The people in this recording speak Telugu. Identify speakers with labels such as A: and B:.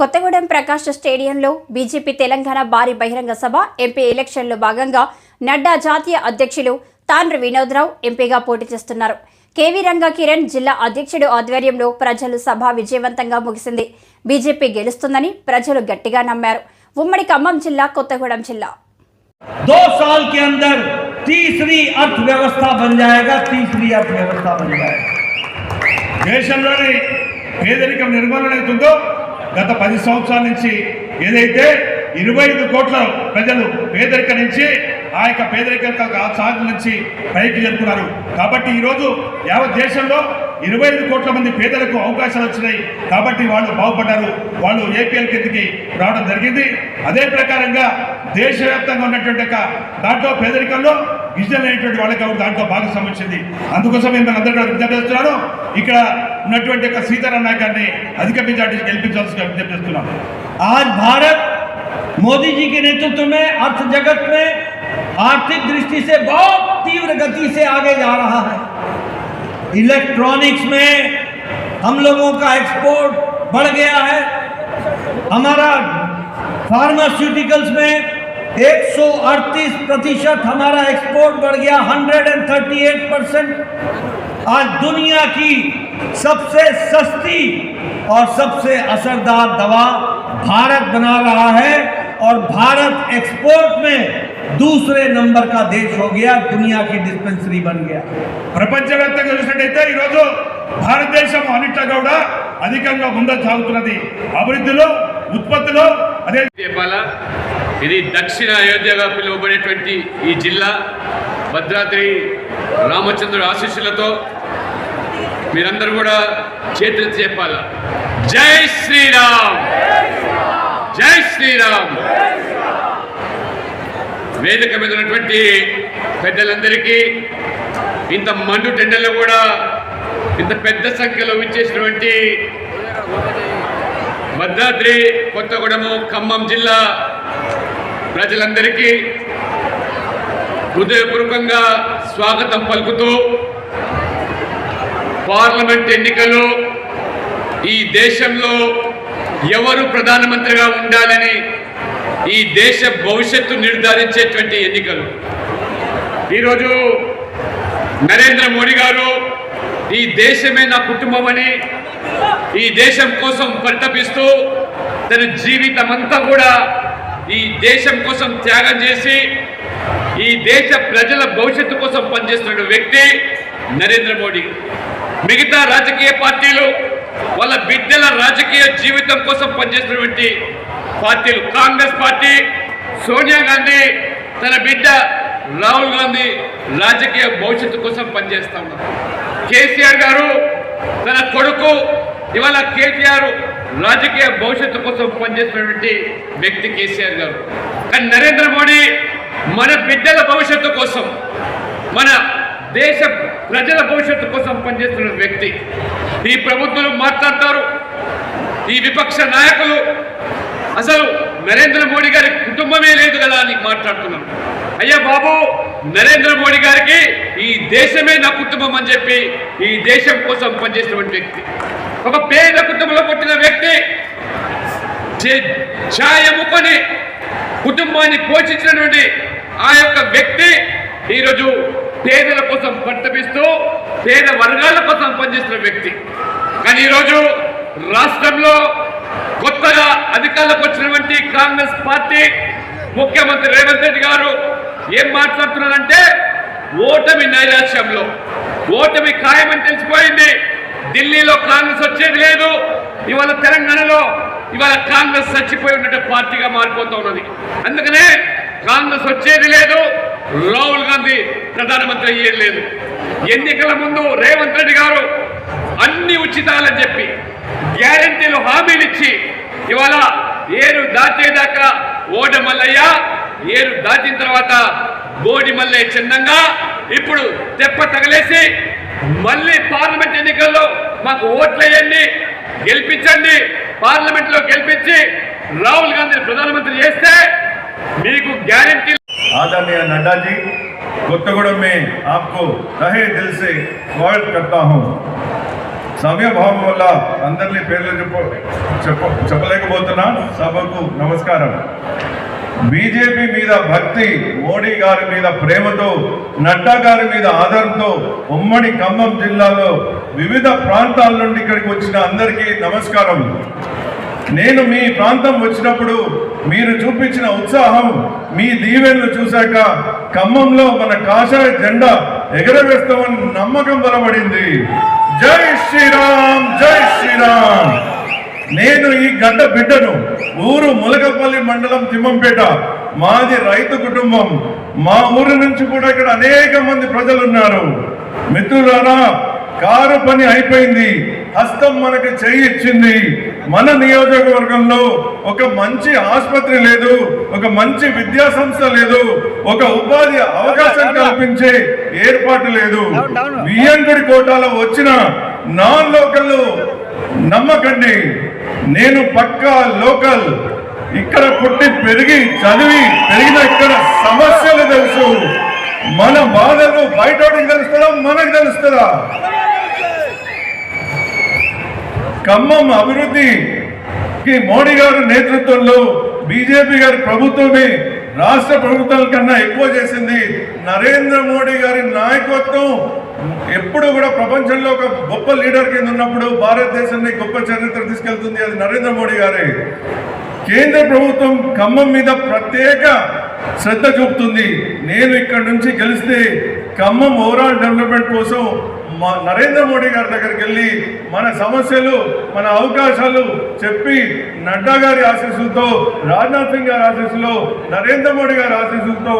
A: కొత్తగూడెం ప్రకాష్ స్టేడియంలో బీజేపీ తెలంగాణ భారీ బహిరంగ సభ ఎంపీ ఎలక్షన్లో భాగంగా నడ్డా జాతీయ అధ్యక్షులు తాండ్రి వినోద్రావు ఎంపీగా పోటీ చేస్తున్నారు. కేవీ రంగా కిరణ్ జిల్లా అధ్యక్షుడు ఆధ్వర్యంలో ప్రజలు సభ విజయవంతంగా ముగిసింది. బీజేపీ గెలుస్తుందని ప్రజలు గట్టిగా నమ్మారు. ఉమ్మడి ఖమ్మం జిల్లా కొత్తగూడెం జిల్లా.
B: దో సాల్ కే అందర్ బన్ జాయేగా బన్ జాయేగా
C: దేశంలోని పేదరికం నిర్మూలన అవుతుందో గత పది సంవత్సరాల నుంచి ఏదైతే ఇరవై ఐదు కోట్ల ప్రజలు పేదరిక నుంచి ఆ యొక్క పేదరిక సాగు నుంచి పైకి జరుపుకున్నారు కాబట్టి ఈరోజు యావత్ దేశంలో ఇరవై ఐదు కోట్ల మంది పేదలకు అవకాశాలు వచ్చినాయి కాబట్టి వాళ్ళు బాగుపడ్డారు వాళ్ళు ఏపీఎల్ కిందకి రావడం జరిగింది అదే ప్రకారంగా దేశవ్యాప్తంగా ఉన్నటువంటి యొక్క దాంట్లో పేదరికంలో గిరిజనులు అనేటువంటి వాళ్ళకి ఎవరు దాంట్లో భాగస్వామ్యం వచ్చింది అందుకోసం నేను అందరూ కూడా విజ్ఞప్తి చేస్తున్నాను ఇక్కడ ఉన్నటువంటి యొక్క సీతారాం నాయక్ గారిని అధిక మెజార్టీ గెలిపించాల్సిన విజ్ఞప్తి చేస్తున్నాను
B: आज भारत मोदी जी के नेतृत्व में अर्थ जगत में आर्थिक दृष्टि से बहुत तीव्र गति से आगे जा रहा है इलेक्ट्रॉनिक्स में हम लोगों का एक्सपोर्ट बढ़ गया है। हमारा फार्मास्यूटिकल्स में 138 प्रतिशत हमारा एक्सपोर्ट बढ़ गया 138 परसेंट। आज दुनिया की सबसे सस्ती और सबसे असरदार दवा भारत बना रहा है और भारत एक्सपोर्ट में దూసరే నంబర్ కా దేశ్ హో గయా దునియాకి డిస్పెన్సరీ బన్ గయా
C: ప్రపంచవ్యాప్తంగా చూసినట్టయితే ఈరోజు భారతదేశం అనిట్ల గౌడ అధికంగా ముందరు సాగుతున్నది. అభివృద్ధిలో ఉత్పత్తిలో అదే
D: చెప్పాలా ఇది దక్షిణ అయోధ్యగా పిలువబడేటువంటి ఈ జిల్లా. భద్రాద్రి రామచంద్రుడు ఆశీస్సులతో మీరందరూ కూడా చేతులు చెప్పాల. జై శ్రీరామ్! జై శ్రీరామ్! వేదిక మీద ఉన్నటువంటి పెద్దలందరికీ ఇంత మండు టెండర్లో కూడా ఇంత పెద్ద సంఖ్యలో విచ్చేసినటువంటి భద్రాద్రి కొత్తగూడెము ఖమ్మం జిల్లా ప్రజలందరికీ హృదయపూర్వకంగా స్వాగతం పలుకుతూ పార్లమెంట్ ఎన్నికలు ఈ దేశంలో ఎవరు ప్రధానమంత్రిగా ఉండాలని ఈ దేశ భవిష్యత్తు నిర్ధారించేటువంటి ఎన్నికలు. ఈరోజు నరేంద్ర మోడీ గారు ఈ దేశమే నా కుటుంబం అని ఈ దేశం కోసం పరితపిస్తూ తన జీవితం అంతా కూడా ఈ దేశం కోసం త్యాగం చేసి ఈ దేశ ప్రజల భవిష్యత్తు కోసం పనిచేస్తున్న వ్యక్తి నరేంద్ర మోడీ. మిగతా రాజకీయ పార్టీలు వాళ్ళ బిడ్డల రాజకీయ జీవితం కోసం పనిచేసినటువంటి పార్టీలు కాంగ్రెస్ పార్టీ సోనియా గాంధీ తన బిడ్డ రాహుల్ గాంధీ రాజకీయ భవిష్యత్తు కోసం పనిచేస్తా ఉన్నారు. కేసీఆర్ గారు తన కొడుకు ఇవాళ కేటీఆర్ రాజకీయ భవిష్యత్తు కోసం పనిచేసినటువంటి వ్యక్తి కేసీఆర్ గారు. కానీ నరేంద్ర మోడీ మన బిడ్డల భవిష్యత్తు కోసం మన దేశ ప్రజల భవిష్యత్తు కోసం పనిచేస్తున్న వ్యక్తి. ఈ ప్రభుత్వం మాట్లాడతారు. ఈ విపక్ష నాయకులు. అసలు నరేంద్ర మోడీ గారి కుటుంబమే లేదు కదా అని మాట్లాడుతున్నాం. అయ్యా బాబు నరేంద్ర మోడీ గారికి ఈ దేశమే నా కుటుంబం అని చెప్పి ఈ దేశం కోసం పనిచేసినటువంటి వ్యక్తి. ఒక పేద కుటుంబంలో పుట్టిన వ్యక్తి. చే- కుటుంబాన్ని పోషించినటువంటి ఆ యొక్క వ్యక్తి ఈరోజు పేదల కోసం పరితపిస్తూ పేద వర్గాల కోసం పనిచేస్తున్న వ్యక్తి. కానీ ఈరోజు రాష్ట్రంలో కొత్తగా అధికారంలోకి వచ్చినటువంటి కాంగ్రెస్ పార్టీ ముఖ్యమంత్రి రేవంత్ రెడ్డి గారు ఏం మాట్లాడుతున్నారంటే ఓటమి నైరాశ్యంలో ఓటమి ఖాయమని తెలిసిపోయింది. ఢిల్లీలో కాంగ్రెస్ వచ్చేది లేదు ఇవాళ తెలంగాణలో ఇవాళ కాంగ్రెస్ చచ్చిపోయి ఉన్నట్టు పార్టీగా మారిపోతా ఉన్నది. అందుకనే కాంగ్రెస్ వచ్చేది లేదు రాహుల్ గాంధీ ప్రధానమంత్రి అయ్యేది లేదు. ఎన్నికల ముందు రేవంత్ రెడ్డి గారు అన్ని ఉచితాలని చెప్పి గ్యారంటీలు హామీలు ఇచ్చి ఇవాళ ఏరు దాటేదాకా ఓడ మల్లయ్య ఏరు దాటిన తర్వాత బోడి మల్లయ్య చిన్నంగా ఇప్పుడు తెప్ప తగలేసి మళ్ళీ పార్లమెంట్ ఎన్నికల్లో మాకు ఓట్లేయండి గెలిపించండి పార్లమెంట్లో గెలిపించి రాహుల్ గాంధీని ప్రధానమంత్రి చేస్తే మీకు గ్యారంటీ
E: आदरणीय नड्डा जी कोत्तगुड़म में आपको तहे दिल से स्वागत करता हूं సమయభావం వల్ల అందరినీ పేర్లు చెప్ప చెప్ప చెప్పలేకపోతున్నా సభకు నమస్కారం బీజేపీ మీద భక్తి మోడీ గారి మీద ప్రేమతో నడ్డా గారి మీద ఆదరంతో ఉమ్మడి ఖమ్మం జిల్లాలో వివిధ ప్రాంతాల నుండి ఇక్కడికి వచ్చిన అందరికీ నమస్కారం నేను మీ ప్రాంతం వచ్చినప్పుడు మీరు చూపించిన ఉత్సాహం మీ దీవెన్లు చూశాక ఖమ్మంలో మన కాషాయ జెండా ఎగరవేస్తామని నమ్మకం బలపడింది. జై శ్రీరామ్ జై శ్రీరామ్. నేను ఈ గడ్డ బిడ్డను ఊరు ములకపల్లి మండలం తిమ్మంపేట మాది రైతు కుటుంబం. మా ఊరు నుంచి కూడా ఇక్కడ అనేక మంది ప్రజలు ఉన్నారు మిత్రులారా కారు పని అయిపోయింది. హస్తం మనకి చేయి ఇచ్చింది. మన నియోజకవర్గంలో ఒక మంచి ఆసుపత్రి లేదు ఒక మంచి విద్యా సంస్థ లేదు ఒక ఉపాధి అవకాశం కల్పించే ఏర్పాటు లేదు. వియ్యంగుడి కోటాలో వచ్చిన నాన్ లోకల్ నమ్మకండి. నేను పక్కా లోకల్. ఇక్కడ పుట్టి పెరిగి చదివి పెరిగిన ఇక్కడ సమస్యలు తెలుసు. మన బాధలు బయటోడికి తెలుస్తుందా మనకు తెలుస్తుందా ఖమ్మం అభివృద్ధికి మోడీ గారి నేతృత్వంలో బీజేపీ గారి ప్రభుత్వమే రాష్ట్ర ప్రభుత్వాల కన్నా ఎక్కువ చేసింది. నరేంద్ర మోడీ గారి నాయకత్వం ఎప్పుడు కూడా ప్రపంచంలో ఒక గొప్ప లీడర్ కింద ఉన్నప్పుడు భారతదేశాన్ని గొప్ప చరిత్ర తీసుకెళ్తుంది అది నరేంద్ర మోడీ గారే. కేంద్ర ప్రభుత్వం ఖమ్మం మీద ప్రత్యేక శ్రద్ధ చూపుతుంది. నేను ఇక్కడ నుంచి గెలిస్తే ఖమ్మం ఓవరాల్ డెవలప్మెంట్ కోసం నరేంద్ర మోడీ గారి దగ్గరికి వెళ్ళి మన సమస్యలు మన అవకాశాలు చెప్పి నడ్డా గారి ఆశీస్సులతో రాజ్నాథ్ సింగ్ గారి ఆశీస్సులో నరేంద్ర మోడీ గారి ఆశీస్సులతో